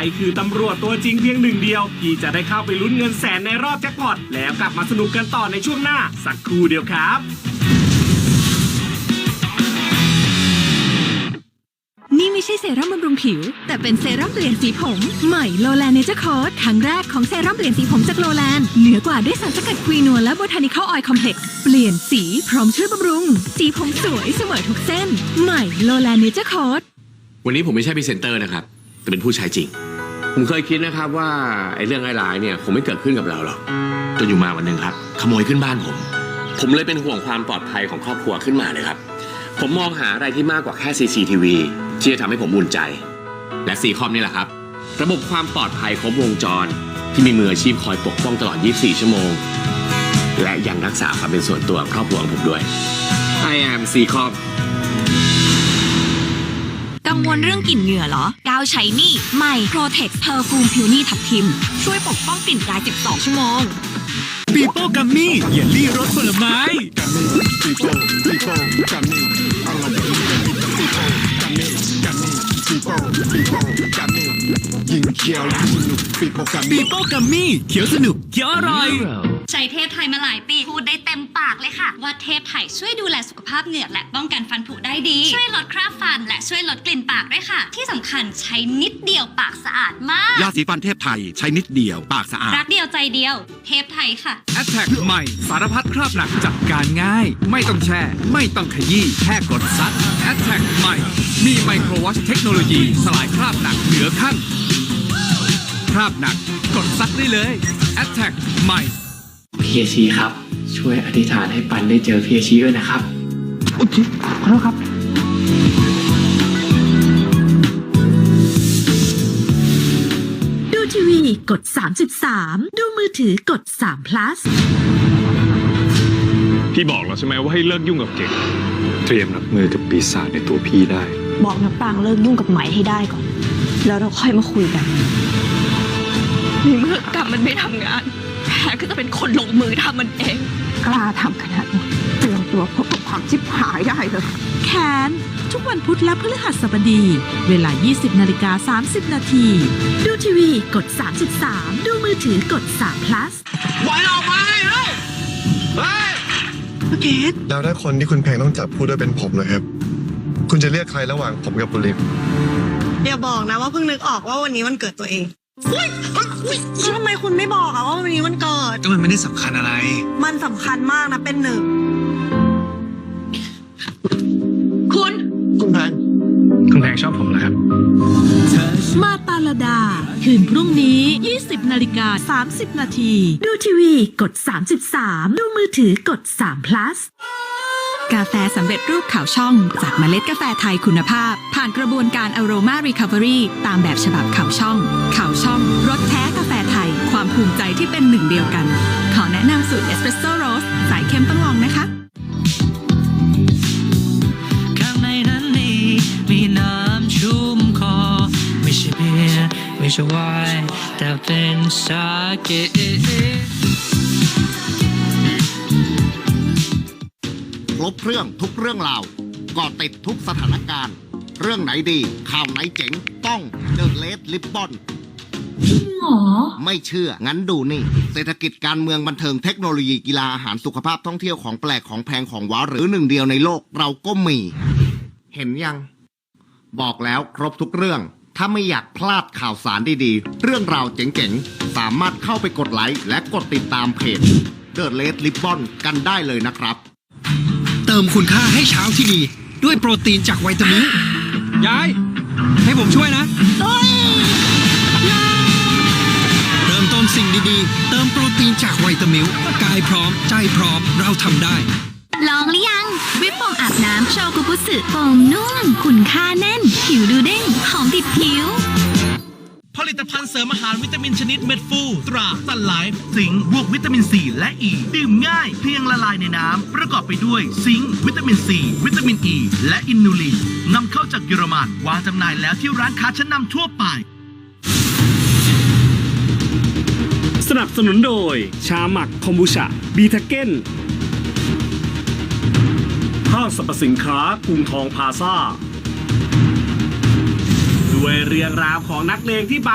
รคือตำรวจตัวจริงเพียงหนึ่งเดียว ที่จะได้เข้าไปลุ้นเงินแสนในรอบแจ็คพอตแล้วกลับมาสนุกกันต่อในช่วงหน้า สักครู่เดียวครับ นี่ไม่ใช่เซรั่มบำรุงผิว แต่เป็นเซรั่มเปลี่ยนสีผม ใหม่โลแลนเนเจอร์คอร์สครั้งแรกของเซรั่มเปลี่ยนสีผมจากโลแลนเหนือกว่าด้วยสารสกัดควีนัวและโบทานิคอลออยล์คอมเพล็กซ์เปลี่ยนสีพร้อมช่วยบำรุง สีผมสวยเสมอทุกเส้น ใหม่โลแลนเนเจอร์คอร์สวันนี้ผมไม่ใช่พรีเซนเตอร์นะครับ แต่เป็นผู้ใช้จริง ผมเคยคิดนะครับว่าไอ้เรื่องร้ายๆเนี่ยคงไม่เกิดขึ้นกับเราหรอกจนอยู่มาวันหนึ่งครับ ขโมยขึ้นบ้านผม ผมเลยเป็นห่วงความปลอดภัยของครอบครัวขึ้นมาเลยครับ ผมมองหาอะไรที่มากกว่าแค่ CCTV ที่จะทำให้ผมอุ่นใจ และซีคอมนี่แหละครับ ระบบความปลอดภัยครบวงจร ที่มีมืออาชีพคอยปกป้องตลอด 24 ชั่วโมง และยังรักษาความเป็นส่วนตัวของครอบครัวของผมด้วย I am c c o m กังวลเรื่องกลิ่นเหงื่อเหรอ กาวใช้นี่ใหม่ Protex Perfume ผิวนี่ทับทิม ช่วยปกป้องกลิ่นกาย 12 ชั่วโมงปีโป้กัมมี่เยลลี่รสผลไม้ people, people, kami, Allah people, kami, kami, people, people, kami, ยิงเขียวยิงหนุก people ปี kami. โป้กัมมี่เขียวสนุกเขียวอร่อย ใช้เทพไทยมาหลายปี พูดได้เต็มปากเลยค่ะ ว่าเทพไทยช่วยดูแลสุขภาพเหงือกและป้องกันฟันผุได้ดี ช่วยลดคราบฟันและช่วยลดกลิ่นปากด้วยค่ะ ที่สำคัญใช้นิดเดียวปากสะอาดมาก ยาสีฟันเทพไทยใช้นิดเดียวปากสะอาด รักเดียวใจเดียว เทพไทยค่ะ a t t a c k ใหม่ สารพัดคราบหนักจัดการง่าย ไม่ต้องแช่ ไม่ต้องขยี้แค่กดซัด a t t a c k ใหม่ มีไมโครวัชเทคโนโลยีสลายคราบหนักเหนือขั้นคราบหนัก กดซัดได้เลย a t t a c k ใหม่ พี่อาชีครับ ช่วยอธิษฐานให้ปันได้เจอพี่อาชีด้วยนะครับ ดูทีวีกด 33 ดูมือถือกด3 plus พี่บอกแล้วใช่ไหมว่าให้เลิกยุ่งกับเก่ง เตรียมรับมือกับปีศาจในตัวพี่ได้ บอกน้ำปรางเลิกยุ่งกับไหมให้ได้ก่อน แล้วเราค่อยมาคุยกันในเมื่อกรรมมันไม่ทำงาน แพ้ก็จะเป็นคนลงมือทำมันเอง กล้าทำขนาดนี้เตรียมตัวพบกับความชิบหายได้เลย แคนทุกวันพุธและพฤหัสบดี เวลา 20 นาฬิกา 30 นาที ดูทีวีกด 33 ดูมือถือกด3 plus แล้วถ้าคนที่คุณแพงต้องจับคู่ด้วยเป็นผมนะครับ คุณจะเลือกใครระหว่างผมกับบุลิฟอย่าบอกนะว่าเพิ่งนึกออกว่าวันนี้วันเกิดตัวเอง ทำไมคุณไม่บอกอะว่าวันนี้วันเกิด ก็มันไม่ได้สำคัญอะไร มันสำคัญมากนะเป็นหนึ่ง คุณคุณแพงคุณแพงชอบผมเหรอครับ มาตาลดา คืนพรุ่งนี้ 20 นาฬิกา 30 นาที ดูทีวีกด 33 ดูมือถือกด3 plus กาแฟสำเร็จรูปขาวช่อง จากเมล็ดกาแฟไทยคุณภาพ ผ่านกระบวนการ Aroma Recovery ตามแบบฉบับขาวช่องขาวช่องรสแท้กาแฟไทย ความภูมิใจที่เป็นหนึ่งเดียวกัน ขอแนะนำสูตรเอสเปรสโซ่โรสสายเข้มต้องลองนะคะข้างในนั้นมีมีน้ำชุ่มคอ ไม่ใช่เบียร์ไม่ใช่ไวน์แต่เป็นสาเก ครบเครื่องทุกเรื่องราวก่อติดทุกสถานการณ์ เรื่องไหนดี ข่าวไหนเจ๋งต้องเดอะเลดลิปบอนหรอ ไม่เชื่อ งั้นดูนี่ เศรษฐกิจการเมืองบันเทิงเทคโนโลยีกีฬาอาหารสุขภาพท่องเที่ยวของแปลกของแพงของว้าวหรือหนึ่งเดียวในโลกเราก็มี เห็นยัง บอกแล้วครบทุกเรื่อง ถ้าไม่อยากพลาดข่าวสารดีๆ เรื่องราวเจ๋งๆ สามารถเข้าไปกดไลค์และกดติดตามเพจเดอะเลดลิปบอนกันได้เลยนะครับ เติมคุณค่าให้เช้าที่ดี ด้วยโปรตีนจากไวตามิลยาย ให้ผมช่วยนะเริ่มต้นสิ่งดีๆ เติมโปรตีนจากไวตามิลกายพร้อม ใจพร้อมเราทำได้ ลองหรือยังวิปโปมอาบน้ำโชกุบุสึโฟมนุ่มขุนค่าแน่น ผิวดูเด้งหอมติดผิว ลิตภัณฑ์เสริมอาหารวิตามินชนิดเม็ดฟูตราสันไลฟ์สิงค์บวกวิตามินซีและอีดื่มง่ายเพียงละลายในน้ำประกอบไปด้วยซิงค์วิตามินซีวิตามินอีและอินนูลินนำเข้าจากเยอรมันวางจำหน่ายแล้วที่ร้านค้าชั้นนำทั่วไป สนับสนุนโดย ชาหมักคอมบูชาบีทาเก้นห้างสรรพสินค้ากรุงทองพลาซ่า ด้วยเรียงราวของนักเลงที่